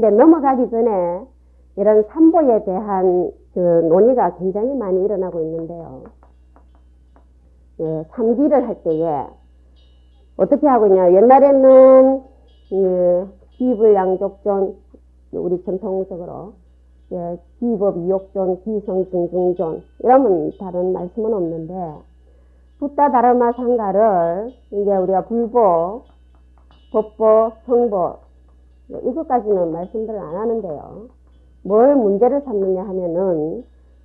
근데 넘어가기 전에 이런 삼보에 대한 그 논의가 굉장히 많이 일어나고 있는데요. 예, 삼기를 할 때에 어떻게 하고 있냐. 옛날에는 예, 기불양족존 우리 전통적으로 예, 기법 이욕존, 기성중중존 이러면 다른 말씀은 없는데 붓다 다르마 상가를 이제 우리가 불보, 법보, 성보 예, 이것까지는 말씀들을 안 하는데요. 뭘 문제를 삼느냐 하면은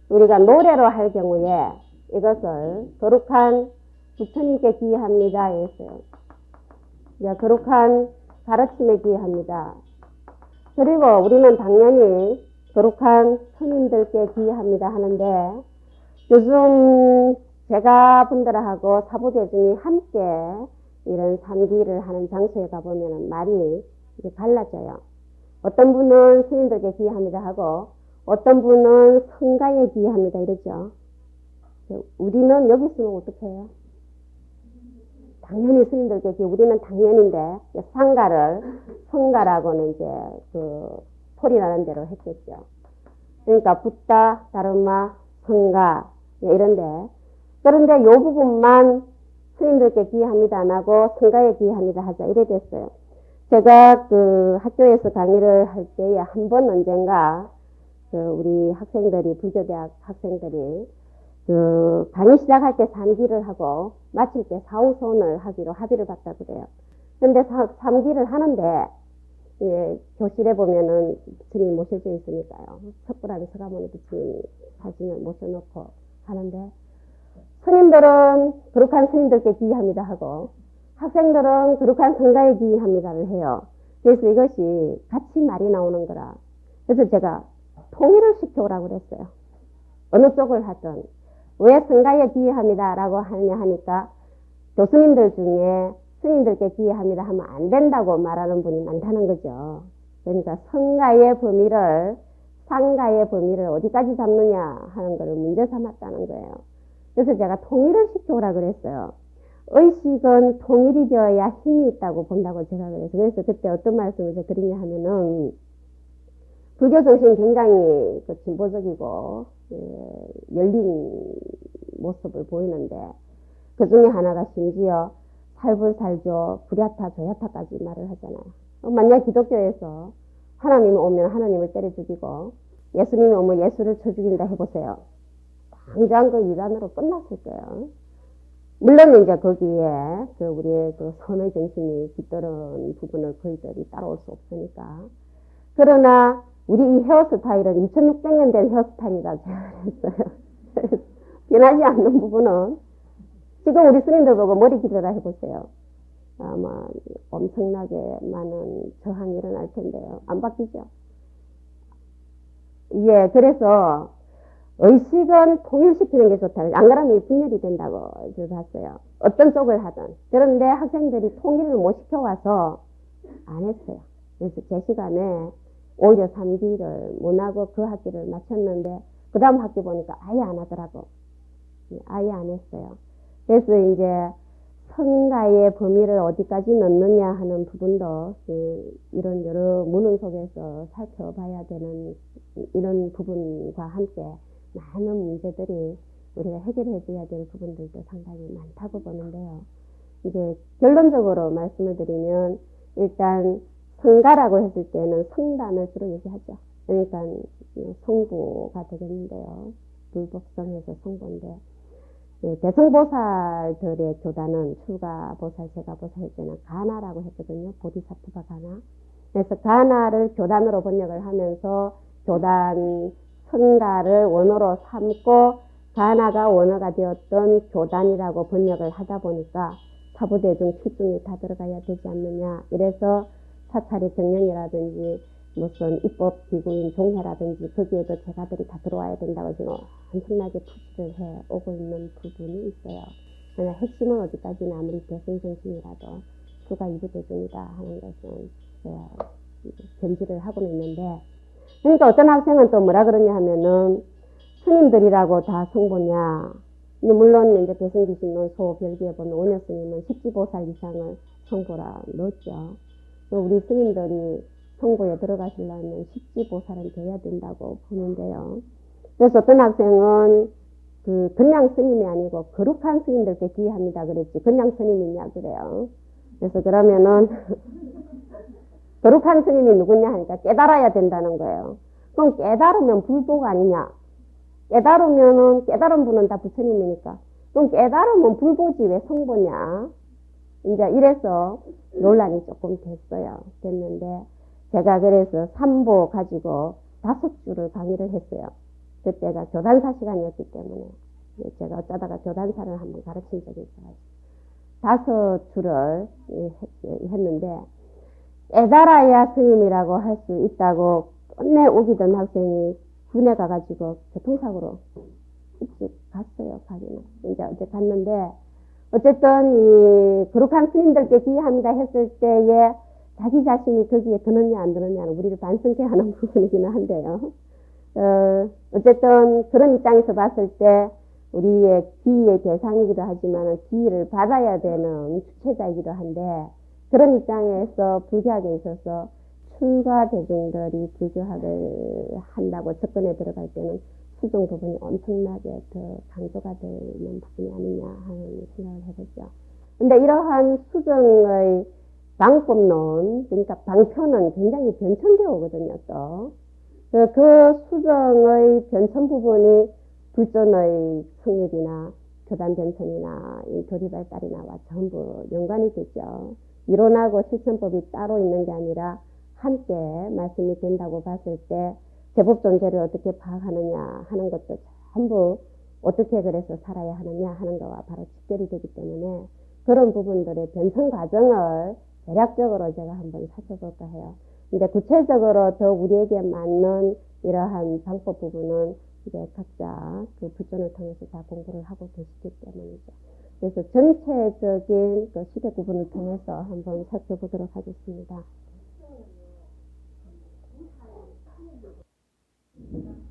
우리가 노래로 할 경우에 이것을 거룩한 부처님께 기합니다 이랬어요. 거룩한 가르침에 기합니다. 그리고 우리는 당연히 거룩한 스님들께 기합니다 하는데 요즘 제가 분들하고 사부대중이 함께 이런 삼기를 하는 장소에 가보면 말이 이제 달라져요. 어떤 분은 스님들께 기합니다 하고 어떤 분은 성가에 기합니다 이러죠. 우리는 여기 있으면 어떻게 해요? 당연히 스님들께 기 우리는 당연인데 상가를 성가라고는 이제 그 소리나는 대로 했겠죠. 그러니까 붓다, 다르마, 성가 이런데 그런데 요 부분만 스님들께 기합니다 안 하고 성가에 기합니다 하자 이래 됐어요. 제가 그 학교에서 강의를 할 때에 한 번 언젠가 그 우리 학생들이 불교대학 학생들이 그 강의 시작할 때 삼기를 하고 마칠 때 사후손을 하기로 합의를 봤다 그래요. 근데 삼기를 하는데 예, 교실에 보면은 스님 모셔져 있으니까요. 첩불안에 서가모니 부처님 사진을 모셔놓고 하는데 스님들은 거룩한 스님들께 기합니다 하고 학생들은 거룩한 성가에 기합니다를 해요. 그래서 이것이 같이 말이 나오는 거라. 그래서 제가 통일을 시켜오라고 그랬어요. 어느 쪽을 하든 왜 성가에 기합니다라고 하느냐 하니까 교수님들 중에 스님들께 기합니다 하면 안 된다고 말하는 분이 많다는 거죠. 그러니까 성가의 범위를 상가의 범위를 어디까지 잡느냐 하는 것을 문제 삼았다는 거예요. 그래서 제가 통일을 시켜오라 그랬어요. 의식은 통일이 되어야 힘이 있다고 본다고 제가 그래서 그래서 그때 어떤 말씀을 제가 드리냐 하면은 불교 정신 굉장히 그 진보적이고 예, 열린 모습을 보이는데 그 중에 하나가 심지어 살불살조 불야타 조야타까지 말을 하잖아요. 만약 기독교에서 하나님이 오면 하나님을 때려 죽이고 예수님이 오면 예수를 쳐 죽인다 해보세요. 당장 그 이단으로 끝났을 거예요. 물론 이제 거기에 그 우리의 그 선의 정신이 깃들은 부분을 저희들이 따라올 수 없으니까. 그러나 우리 이 헤어스타일은 2600년 된 헤어스타일이라 제가 그랬어요. 변하지 않는 부분은 지금 우리 스님들 보고 머리 기르라 해보세요. 아마 엄청나게 많은 저항이 일어날 텐데요. 안 바뀌죠? 예, 그래서 의식은 통일시키는 게 좋다. 안 그러면 분열이 된다고 봤어요. 어떤 쪽을 하든. 그런데 학생들이 통일을 못 시켜와서 안 했어요. 그래서 제 시간에 오히려 3기를 못하고 그 학기를 마쳤는데 그 다음 학기 보니까 아예 안 하더라고. 아예 안 했어요. 그래서 이제 성가의 범위를 어디까지 넣느냐 하는 부분도 이런 여러 문헌 속에서 살펴봐야 되는 이런 부분과 함께 많은 문제들이 우리가 해결해 줘야 될 부분들도 상당히 많다고 보는데요. 이제 결론적으로 말씀을 드리면 일단 성가라고 했을 때는 성단을 주로 얘기하죠. 그러니까 성부가 되겠는데요. 불법성에서 성부인데 예, 대성보살들의 교단은 출가보살, 제가보살 때는 가나라고 했거든요. 보디사투바 가나. 그래서 가나를 교단으로 번역을 하면서 교단 성가를 원어로 삼고 가나가 원어가 되었던 교단이라고 번역을 하다 보니까 사부대중 칠중이 다 들어가야 되지 않느냐. 이래서 사찰의 정령이라든지 무슨 입법 기구인 종회라든지 거기에도 제가들이 다 들어와야 된다고 지금 엄청나게 푸시를 해 오고 있는 부분이 있어요. 그러나 핵심은 어디까지나 아무리 대승정신이라도 수가 이부 대중이다 하는 것은 견지를 하고는 있는데 그러니까 어떤 학생은 또 뭐라 그러냐 하면은 스님들이라고 다 성보냐 물론 이제 대승기신론 소 별기에 보면 오녀 스님은 십지보살 이상을 성보라 넣었죠. 또 우리 스님들이 성부에 들어가시려면 식지보살은 돼야 된다고 보는데요. 그래서 어떤 학생은 그 그냥 스님이 아니고 거룩한 스님들께 기합니다 그랬지 그냥 스님이냐 그래요. 그래서 그러면은 거룩한 스님이 누구냐 하니까 깨달아야 된다는 거예요. 그럼 깨달으면 불복 아니냐? 깨달으면은 깨달은 분은 다 부처님이니까 그럼 깨달으면 불보지 왜 성보냐? 이제 이래서 논란이 조금 됐어요. 됐는데 제가 그래서 삼보 가지고 다섯 줄을 강의를 했어요. 그때가 교단사 시간이었기 때문에 제가 어쩌다가 교단사를 한번 가르친 적이 있어요. 다섯 줄을 했는데 깨달아야 스님이라고 할 수 있다고 끝내 오기던 학생이 군에 가가지고 교통사고로 일찍 갔어요. 가기는 이제 어제 갔는데 어쨌든 이 거룩한 스님들께 기합니다 했을 때에 자기 자신이 거기에 드느냐 안 드느냐는 우리를 반성케 하는 부분이기는 한데요. 어, 어쨌든 그런 입장에서 봤을 때 우리의 기의 대상이기도 하지만 기를 받아야 되는 주체자이기도 한데 그런 입장에서 불교학에 있어서 출가 대중들이 불교학을 한다고 접근에 들어갈 때는 수정 부분이 엄청나게 더 강조가 되는 부분이 아니냐 하는 생각을 해보죠. 근데 이러한 수정의 방법론, 그러니까 방편은 굉장히 변천되어 오거든요, 또. 그, 그 수정의 변천 부분이 불전의 성립이나 교단 변천이나 교리 발달이나와 전부 연관이 되죠. 이론하고 실천법이 따로 있는 게 아니라 함께 말씀이 된다고 봤을 때 제법 존재를 어떻게 파악하느냐 하는 것도 전부 어떻게 그래서 살아야 하느냐 하는 것과 바로 직결이 되기 때문에 그런 부분들의 변성 과정을 대략적으로 제가 한번 살펴볼까 해요. 근데 구체적으로 더 우리에게 맞는 이러한 방법 부분은 이제 각자 그 부전을 통해서 다 공부를 하고 계시기 때문이죠. 그래서 전체적인 그 시대 구분을 통해서 한번 살펴보도록 하겠습니다.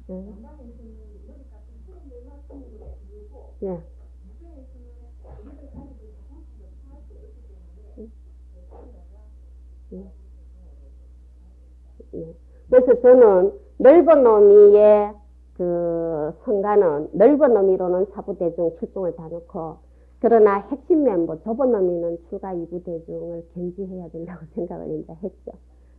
네. 네. 네. 그래서 저는 넓은 놈이의 그 성가는 넓은 놈이로는 사부대중 출동을 다 놓고 그러나 핵심 멤버 놈이는 출가 이부 대중을 견지해야 된다고 생각을 이제 했죠.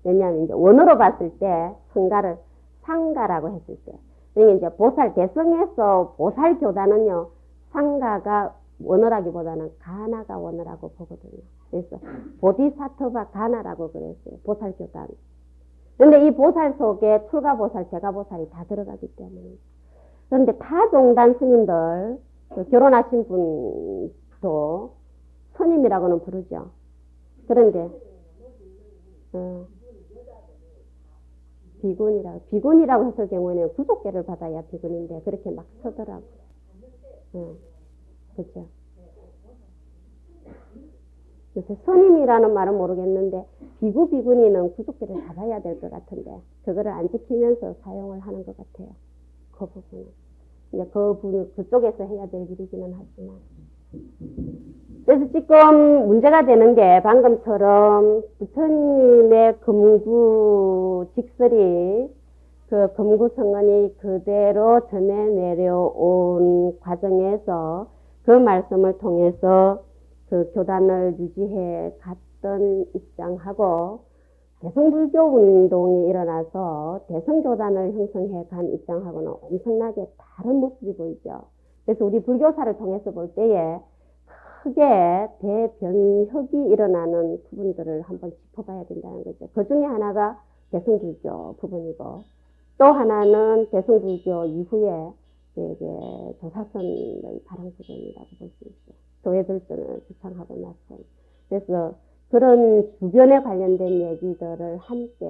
왜냐하면 이제 원어로 봤을 때 성가를 상가라고 했을 때. 그러니까 이제 보살 대성에서 보살 교단은요, 상가가 원어라기보다는 가나가 원어라고 보거든요. 그래서 보디사토바 가나라고 그랬어요. 보살 교단. 근데 이 보살 속에 출가 보살, 제가 보살이 다 들어가기 때문에. 그런데 타 종단 스님들, 그 결혼하신 분도 스님이라고는 부르죠. 그런데, 어, 비군이라고, 비군이라고 했을 경우에는 구속계를 받아야 비군인데, 그렇게 막 서더라고. 어, 그죠. 그래서 스님이라는 말은 모르겠는데, 비구 비군이는 구속계를 받아야 될 것 같은데, 그거를 안 지키면서 사용을 하는 것 같아요. 그 부분은. 이제 그 분, 그쪽에서 해야 될 일이기는 하지만. 그래서 지금 문제가 되는 게 방금처럼 부처님의 금구 직설이 그 금구 성언이 그대로 전해 내려온 과정에서 그 말씀을 통해서 그 교단을 유지해 갔던 입장하고 대성불교 운동이 일어나서 대성교단을 형성해 간 입장하고는 엄청나게 다른 모습이 보이죠. 그래서 우리 불교사를 통해서 볼 때에 크게 대변혁이 일어나는 부분들을 한번 짚어봐야 된다는 거죠. 그 중에 하나가 대성불교 부분이고 또 하나는 대성불교 이후에 이제 조사선의 발행 부분이라고 볼 수 있어요. 교회들전을 주창하고 나서. 그래서 그런 주변에 관련된 얘기들을 함께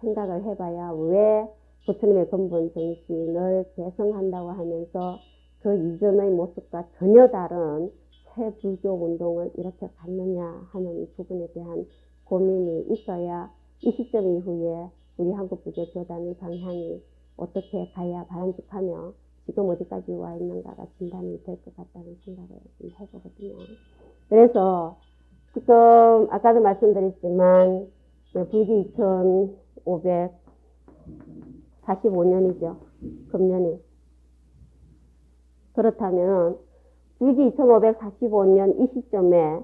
생각을 해봐야 왜 부처님의 근본 정신을 개성한다고 하면서 그 이전의 모습과 전혀 다른 새 불교 운동을 이렇게 갖느냐 하는 부분에 대한 고민이 있어야 이 시점 이후에 우리 한국 불교 교단의 방향이 어떻게 가야 바람직하며 지금 어디까지 와 있는가가 진단이 될 것 같다는 생각을 해보거든요. 그래서 지금 아까도 말씀드렸지만 네, 불기 2545년이죠. 금년이. 그렇다면 불기 2545년 이 시점에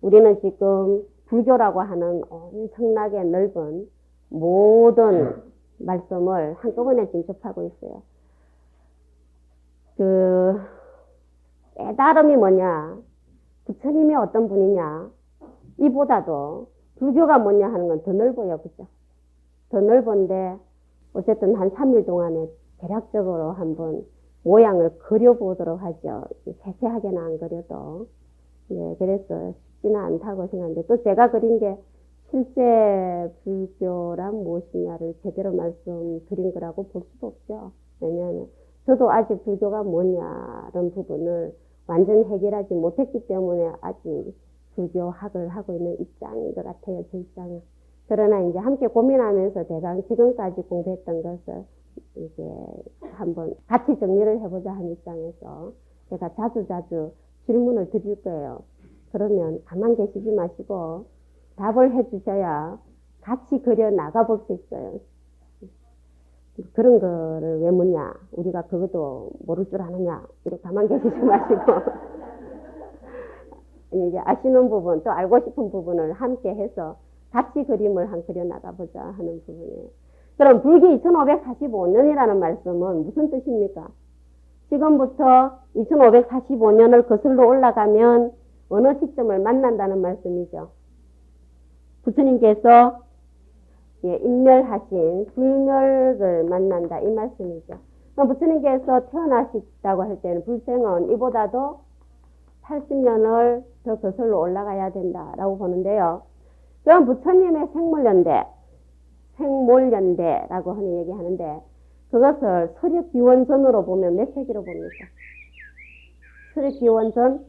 우리는 지금 불교라고 하는 엄청나게 넓은 모든 말씀을 한꺼번에 지금 접하고 있어요. 그 깨달음이 뭐냐? 부처님이 어떤 분이냐? 이보다도 불교가 뭐냐 하는 건 더 넓어요. 그죠? 더 넓은데 어쨌든 한 3일 동안에 대략적으로 한번 모양을 그려보도록 하죠. 세세하게는 안 그려도. 네, 그래서 쉽지는 않다고 생각하는데 또 제가 그린 게 실제 불교란 무엇이냐를 제대로 말씀드린 거라고 볼 수도 없죠. 왜냐하면 저도 아직 불교가 뭐냐는 부분을 완전 해결하지 못했기 때문에 아직 불교학을 하고 있는 입장인 것 같아요. 제 입장은. 그러나 이제 함께 고민하면서 대강 지금까지 공부했던 것을 이제 한번 같이 정리를 해보자 하는 입장에서 제가 자주 자주 질문을 드릴 거예요. 그러면 가만 계시지 마시고 답을 해주셔야 같이 그려 나가볼 수 있어요. 그런 거를 왜 묻냐? 우리가 그것도 모를 줄 아느냐? 이렇게 가만 계시지 마시고. 이제 아시는 부분, 또 알고 싶은 부분을 함께 해서 같이 그림을 한 그려 나가 보자 하는 부분이에요. 그럼 불기 2545년이라는 말씀은 무슨 뜻입니까? 지금부터 2545년을 거슬러 올라가면 어느 시점을 만난다는 말씀이죠. 부처님께서 예, 인멸하신 불멸을 만난다 이 말씀이죠. 부처님께서 태어나셨다고 할 때는 불생은 이보다도 80년을 더 거슬러 올라가야 된다라고 보는데요. 그럼 부처님의 생물연대, 생몰연대라고 하는 얘기하는데 그것을 서력기원전으로 보면 몇 세기로 봅니까? 서력기원전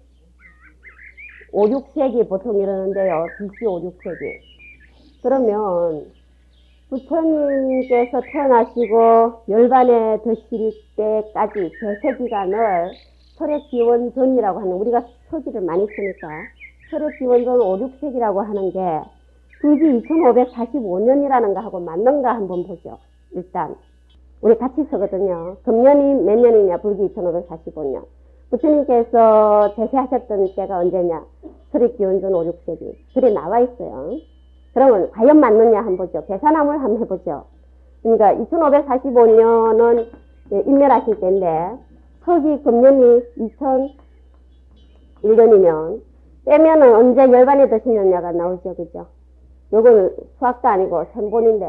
5, 6세기 보통 이러는데요. BC 5, 6세기. 그러면 부처님께서 태어나시고 열반에 드실 때까지 제세 기간을 설액기원전이라고 하는 우리가 서기를 많이 쓰니까 설액기원전 5, 6세기라고 하는 게 불기 2545년이라는 거 하고 맞는가 한번 보죠. 일단 우리 같이 서거든요. 금년이 몇 년이냐 불기 2545년. 부처님께서 제세하셨던 때가 언제냐? 설익기원전 5, 6세기. 글에 나와 있어요. 그러면 과연 맞느냐 한번 보죠. 계산함을 한번 해보죠. 그러니까 2545년은 인멸하실 때인데 서기 금년이 2001년이면 빼면은 언제 열반에 드시느냐가 나오죠. 그죠? 요거는 수학도 아니고 생본인데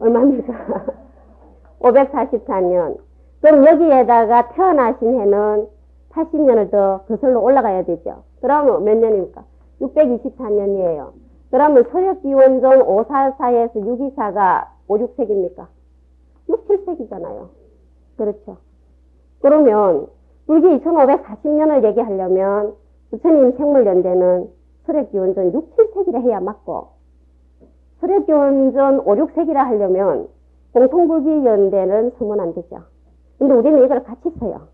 얼마입니까? 544년. 그럼 여기에다가 태어나신 해는 80년을 더 거슬러 올라가야 되죠. 그러면 몇 년입니까? 624년이에요. 그러면 서역기원전 544에서 624가 5, 6세기입니까? 6, 7세기잖아요. 그렇죠. 그러면 불기 2540년을 얘기하려면 부처님 생물연대는 서력기원전 6, 7세기를 해야 맞고 서력기원전 5, 6세기라 하려면 공통불기연대는 쓰면 안 되죠. 근데 우리는 이걸 같이 써요.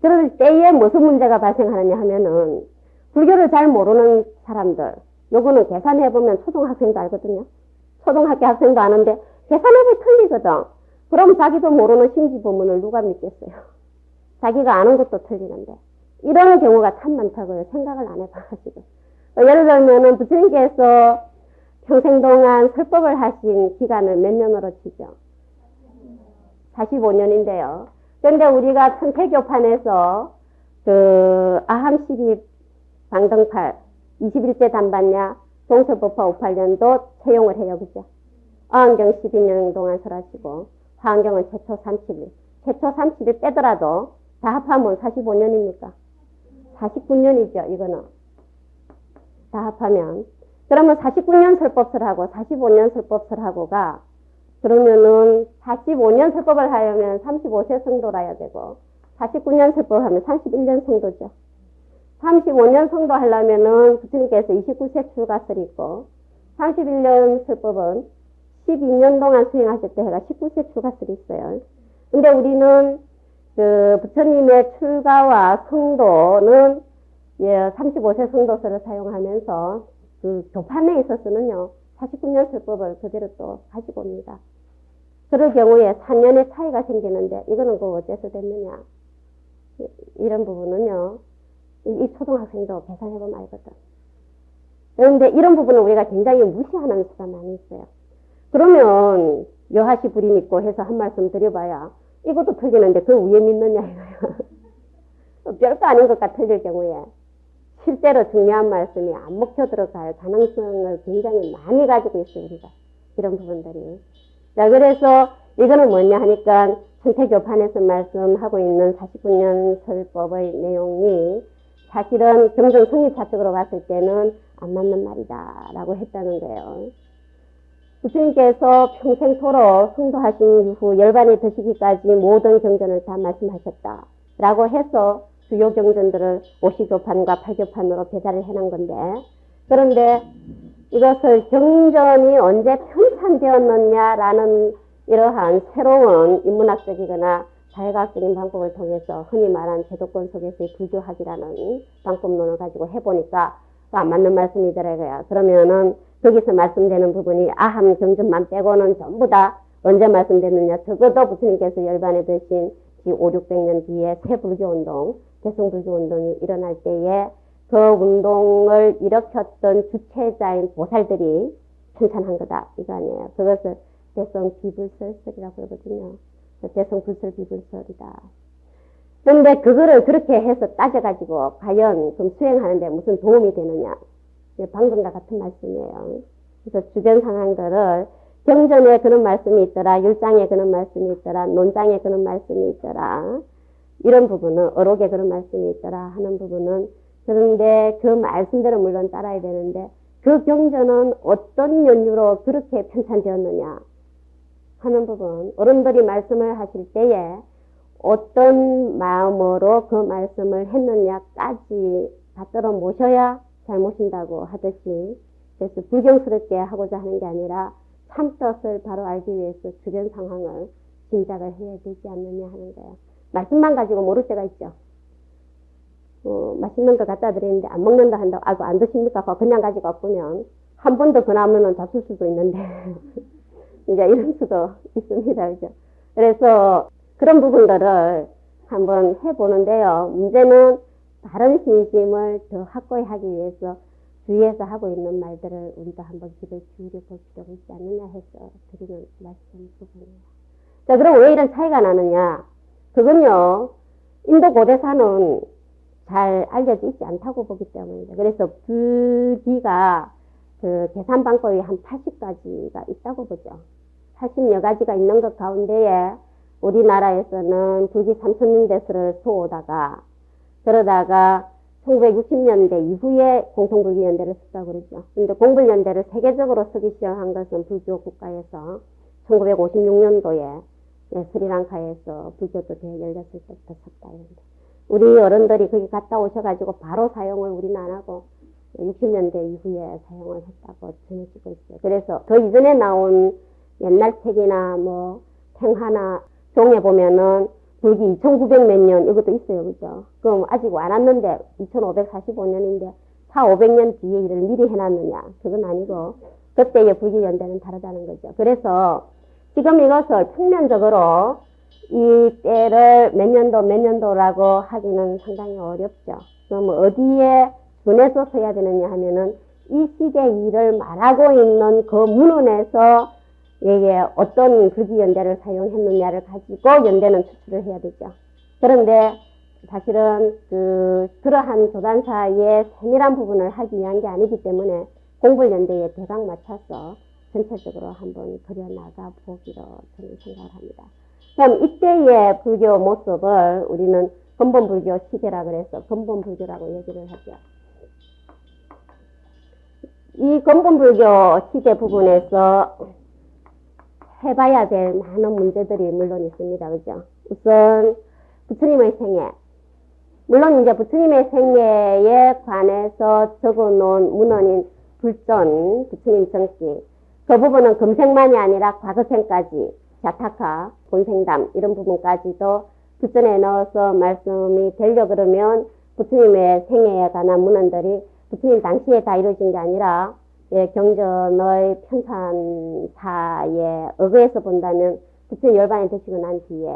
그럴 때에 무슨 문제가 발생하느냐 하면은 불교를 잘 모르는 사람들 요거는 계산해보면 초등학생도 알거든요. 초등학교 학생도 아는데 계산해보면 틀리거든. 그럼 자기도 모르는 심지부문을 누가 믿겠어요. 자기가 아는 것도 틀리는데. 이런 경우가 참 많다고요. 생각을 안 해봐가지고. 예를 들면은 부처님께서 평생 동안 설법을 하신 기간을 몇 년으로 치죠? 45년인데요. 그런데 우리가 천태교판에서 그 아함 12 방등팔 21제 단반냐 동서법화 58년도 채용을 해요. 그죠? 어안경 12년 동안 설하시고 화안경은 최초 30일. 최초 30일 빼더라도 다 합하면 45년입니까? 49년이죠. 이거는. 다 합하면. 그러면 49년 설법설하고 45년 설법설하고가 그러면은 45년 설법을 하려면 35세 성도라야 되고 49년 설법하면 31년 성도죠. 35년 성도 하려면은 부처님께서 29세 출가설이 있고 31년 설법은 12년 동안 수행하셨다 해가 19세 출가설이 있어요. 근데 우리는 그 부처님의 출가와 성도는 예, 35세 성도설을 사용하면서 그 교판에 있어서는요 49년 설법을 그대로 또 가지고 옵니다. 그럴 경우에 4년의 차이가 생기는데 이거는 그 어째서 됐느냐. 이- 이런 부분은요. 이, 이 초등학생도 계산해보면 알거든. 그런데 이런 부분은 우리가 굉장히 무시하는 수가 많이 있어요. 그러면 여하시 불임 있고 해서 한 말씀 드려봐야 이것도 틀리는데 그 위에 믿느냐 이거야. 별거 아닌 것과 틀릴 경우에 실제로 중요한 말씀이 안 먹혀 들어갈 가능성을 굉장히 많이 가지고 있어요 우리가 이런 부분들이. 자 그래서 이거는 뭐냐 하니까 선택교판에서 말씀하고 있는 49년 설법의 내용이 사실은 경전 성립 사적으로 봤을 때는 안 맞는 말이다 라고 했다는 거예요. 부처님께서 평생토록 성도하신 이후 열반이 드시기까지 모든 경전을 다 말씀하셨다. 라고 해서 주요 경전들을 5시교판과 8교판으로 배달을 해놓은 건데, 그런데 이것을 경전이 언제 편찬되었느냐라는 이러한 새로운 인문학적이거나 사회과학적인 방법을 통해서 흔히 말하는 제도권 속에서의 불교학이라는 방법론을 가지고 해보니까 안 맞는 말씀이더라고요. 그러면은 거기서 말씀되는 부분이 아함 경전만 빼고는 전부 다 언제 말씀됐느냐. 적어도 부처님께서 열반에 드신 이 5, 600년 뒤에 새 불교 운동, 대승불교 운동이 일어날 때에 그 운동을 일으켰던 주체자인 보살들이 천찬한 거다. 이거 아니에요. 그것을 대성 비불설설이라고 그러거든요. 대성 불설 비불설이다. 그런데 그거를 그렇게 해서 따져가지고 과연 그럼 수행하는데 무슨 도움이 되느냐. 방금과 같은 말씀이에요. 그래서 주변 상황들을 경전에 그런 말씀이 있더라, 율장에 그런 말씀이 있더라, 논장에 그런 말씀이 있더라. 이런 부분은 어록에 그런 말씀이 있더라 하는 부분은 그런데 그 말씀대로 물론 따라야 되는데 그 경전은 어떤 연유로 그렇게 편찬되었느냐 하는 부분 어른들이 말씀을 하실 때에 어떤 마음으로 그 말씀을 했느냐까지 받들어 모셔야 잘 모신다고 하듯이 그래서 불경스럽게 하고자 하는 게 아니라 참 뜻을 바로 알기 위해서 주변 상황을 짐작을 해야 되지 않느냐 하는 거예요. 말씀만 가지고 모를 때가 있죠. 어, 맛있는 거 갖다 드리는데 안 먹는다 한다고 아이고 안 드십니까? 그냥 가지고 엎으면 한 번 더 그 나무는 잡술 수도 있는데 이제 이런 수도 있습니다. 그죠? 그래서 그런 부분들을 한번 해보는데요. 문제는 다른 신심을 더 확고히 하기 위해서 주위에서 하고 있는 말들을 우리도 한번 귀를 기울여 볼 필요가 있지 않느냐 해서 드리는 말씀 부분이에요. 자, 그럼 왜 이런 차이가 나느냐? 그건요, 인도 고대사는 잘 알려져 있지 않다고 보기 때문입니다. 그래서 불기가 그 계산 방법이 한 80가지가 있다고 보죠. 80여 가지가 있는 것 가운데에 우리나라에서는 불기 3천년대설을 쏘다가 그러다가 1960년대 이후에 공통불기연대를 썼다고 그러죠. 근데 공불연대를 세계적으로 쓰기 시작한 것은 불교 국가에서 1956년도에 네, 스리랑카에서 불교도 대회 열렸을 때부터. 이런데. 우리 어른들이 거기 갔다 오셔가지고 바로 사용을 우리는 안 하고 60년대 이후에 사용을 했다고 전해지고 있어요. 그래서 그 이전에 나온 옛날 책이나 뭐 생화나 종에 보면은 불기 2900 몇 년 이것도 있어요. 그죠? 그럼 아직 안 왔는데 2545년인데 4, 500년 뒤에 일을 미리 해놨느냐? 그건 아니고 그때의 불기 연대는 다르다는 거죠. 그래서 지금 이것을 평면적으로 이 때를 몇 년도 몇 년도라고 하기는 상당히 어렵죠. 그럼 어디에 준해서 써야 되느냐 하면은 이 시대 일을 말하고 있는 그 문헌에서 이게 어떤 불기 연대를 사용했느냐를 가지고 연대는 추출을 해야 되죠. 그런데 사실은 그 그러한 조단사의 세밀한 부분을 하기 위한 게 아니기 때문에 공불 연대에 대강 맞춰서 전체적으로 한번 그려나가 보기로 저는 생각을 합니다. 그럼 이때의 불교 모습을 우리는 근본 불교 시대라 그래서 근본 불교라고 얘기를 하죠. 이 근본 불교 시대 부분에서 해봐야 될 많은 문제들이 물론 있습니다. 그죠? 우선 부처님의 생애. 물론 이제 부처님의 생애에 관해서 적어 놓은 문헌인 불전, 부처님 정기. 그 부분은 금생만이 아니라 과거생까지 자타카, 본생담 이런 부분까지도 불전에 넣어서 말씀이 되려 그러면 부처님의 생애에 관한 문헌들이 부처님 당시에 다 이루어진 게 아니라 예, 경전의 편찬사에 의거해서 본다면 부처님 열반에 드시고 난 뒤에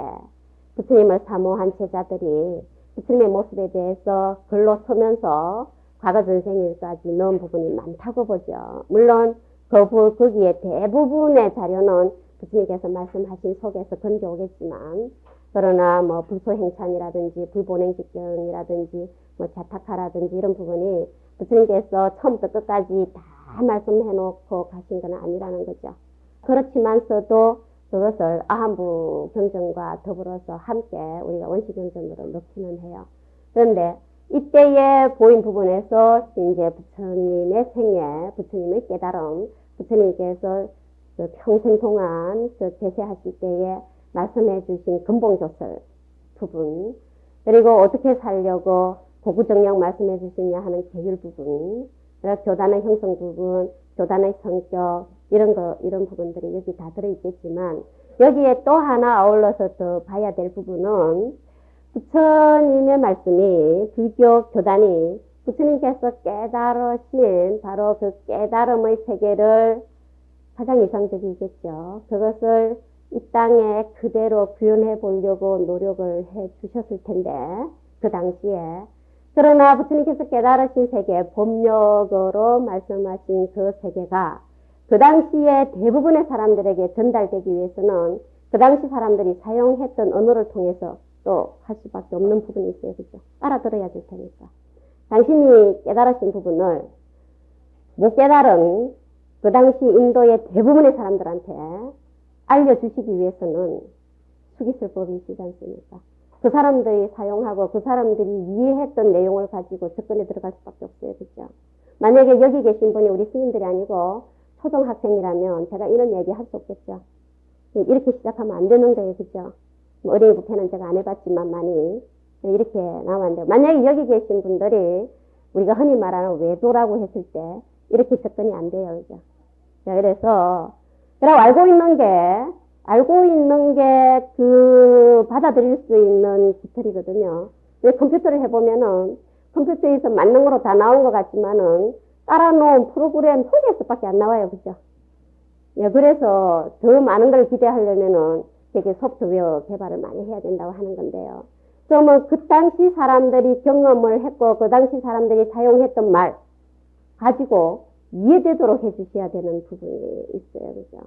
부처님을 사모한 제자들이 부처님의 모습에 대해서 글로 서면서 과거 전생일까지 넣은 부분이 많다고 보죠. 물론 그 부, 거기에 대부분의 자료는 부처님께서 말씀하신 속에서 건져오겠지만 그러나 뭐 불소행찬이라든지 불본행직경이라든지 뭐 자타카라든지 이런 부분이 부처님께서 처음부터 끝까지 다 말씀해놓고 가신 건 아니라는 거죠. 그렇지만서도 그것을 아한부 경전과 더불어서 함께 우리가 원시 경전으로 넣기는 해요. 그런데 이때에 보인 부분에서 이제 부처님의 생애, 부처님의 깨달음, 부처님께서 그 평생 동안 그 제세하실 때에 말씀해 주신 근본조설 부분, 그리고 어떻게 살려고 고구정량 말씀해 주시냐 하는 계율 부분, 그리고 교단의 형성 부분, 교단의 성격, 이런 거, 이런 부분들이 여기 다 들어있겠지만, 여기에 또 하나 아울러서 더 봐야 될 부분은, 부처님의 말씀이, 불교 교단이, 부처님께서 깨달으신 바로 그 깨달음의 세계를 가장 이상적이겠죠. 그것을 이 땅에 그대로 구현해 보려고 노력을 해 주셨을 텐데, 그 당시에. 그러나 부처님께서 깨달으신 세계, 법력으로 말씀하신 그 세계가 그 당시에 대부분의 사람들에게 전달되기 위해서는 그 당시 사람들이 사용했던 언어를 통해서 또 할 수밖에 없는 부분이 있어요. 그죠? 알아들어야 될 테니까. 당신이 깨달으신 부분을 못 깨달은 그 당시 인도의 대부분의 사람들한테 알려주시기 위해서는 수기설법이 있지 않습니까? 그 사람들이 사용하고 그 사람들이 이해했던 내용을 가지고 접근에 들어갈 수밖에 없어요. 그죠? 만약에 여기 계신 분이 우리 스님들이 아니고 초등학생이라면 제가 이런 얘기 할 수 없겠죠. 이렇게 시작하면 안 되는 거예요. 그죠? 뭐 어린이 부패는 제가 안 해봤지만 많이 이렇게 나왔는데 만약에 여기 계신 분들이 우리가 흔히 말하는 외도라고 했을 때 이렇게 접근이 안 돼요. 그죠? 자, 그래서 그리고 알고 있는 게 알고 있는 게 그 받아들일 수 있는 깃털이거든요. 왜 컴퓨터를 해보면은 컴퓨터에서 거로 다 나온 것 같지만은 깔아놓은 프로그램 속에서밖에 안 나와요. 그죠? 예, 그래서 더 많은 걸 기대하려면은 되게 소프트웨어 개발을 많이 해야 된다고 하는 건데요. 그러면 그 당시 사람들이 경험을 했고 그 당시 사람들이 사용했던 말 가지고 이해되도록 해주셔야 되는 부분이 있어요. 그죠?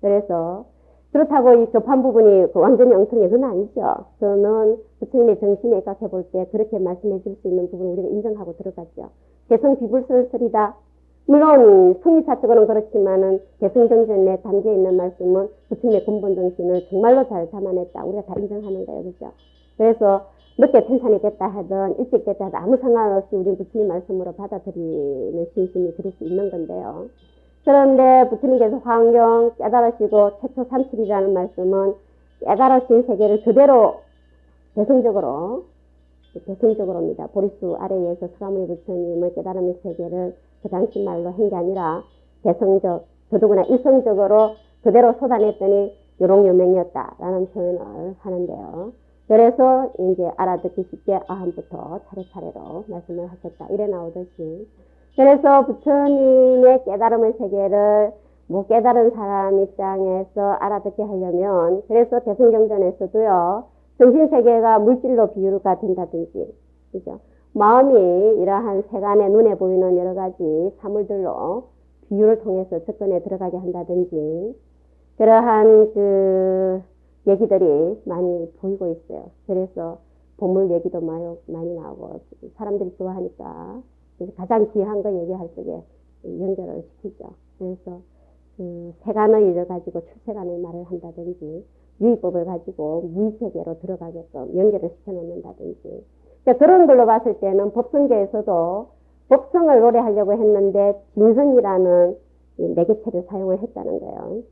그래서 그렇다고 이 접한 부분이 그 완전히 엉터리 그건 아니죠. 저는 부처님의 정신에 입각해 볼 때 그렇게 말씀해 줄 수 있는 부분을 우리가 인정하고 들어갔죠. 개성 비불설설이다. 물론 성리사적으로는 그렇지만은 개성정전에 담겨 있는 말씀은 부처님의 근본 정신을 정말로 잘 담아냈다. 우리가 다 인정하는 거예요. 그죠? 그래서 늦게 편찬이 됐다 하든 일찍 됐다 하든 아무 상관없이 우리 부처님 말씀으로 받아들이는 신심이 그럴 수 있는 건데요. 그런데 부처님께서 환경 깨달으시고 최초 삼칠이라는 말씀은 깨달으신 세계를 그대로 대승적으로 대승적으로입니다. 보리수 아래에서 수가모니 부처님의 깨달음의 세계를 그 당시 말로 한 게 아니라 대성적, 더더구나 일성적으로 그대로 쏟아냈더니 요롱요명이었다라는 표현을 하는데요. 그래서 이제 알아듣기 쉽게 아함부터 차례차례로 말씀을 하셨다. 이래 나오듯이. 그래서 부처님의 깨달음의 세계를 못 깨달은 사람 입장에서 알아듣게 하려면 그래서 대승경전에서도요. 정신 세계가 물질로 비유가 된다든지 그죠? 마음이 이러한 세간의 눈에 보이는 여러 가지 사물들로 비유를 통해서 접근에 들어가게 한다든지 그러한 그 얘기들이 많이 보이고 있어요. 그래서 보물 얘기도 많이 나오고 사람들이 좋아하니까 가장 귀한 거 얘기할 적에 연결을 시키죠. 그래서 그 세간의 일을 가지고 출세간의 말을 한다든지 유의법을 가지고 무의세계로 들어가게끔 연결을 시켜놓는다든지 그러니까 그런 걸로 봤을 때는 법성계에서도 법성을 노래하려고 했는데 진성이라는 매개체를 사용을 했다는 거예요.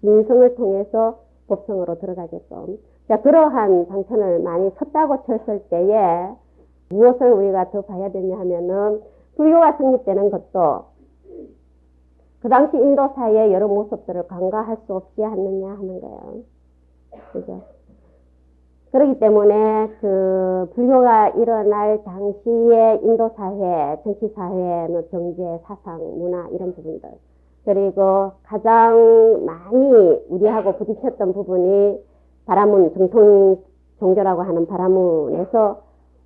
진성을 통해서 법성으로 들어가게끔. 자, 그러한 방편을 많이 섰다고 쳤을 때에 무엇을 우리가 더 봐야 되냐 하면은 불교가 성립되는 것도 그 당시 인도사의 여러 모습들을 간과할 수 없지 않느냐 하는 거예요. 그죠? 그렇기 때문에 그 불교가 일어날 당시에 인도 사회, 정치 사회, 뭐 경제, 사상, 문화 이런 부분들 그리고 가장 많이 우리하고 부딪혔던 부분이 바라문 정통 종교라고 하는 바라문에서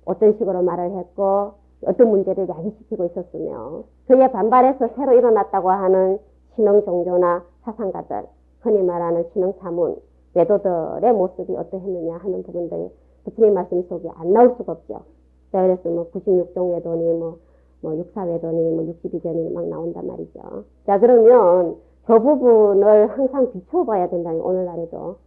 어떤 식으로 말을 했고 어떤 문제를 야기시키고 있었으며 그에 반발해서 새로 일어났다고 하는 신흥 종교나 사상가들 흔히 말하는 신흥 사문 외도들의 모습이 어떠했느냐 하는 부분들이 부처님 말씀 속에 안 나올 수가 없죠. 자, 그래서 뭐 96종 외도니 뭐, 뭐 육사 외도니 뭐 62견이 막 나온단 말이죠. 자, 그러면 그 부분을 항상 비춰봐야 된다는 오늘날에도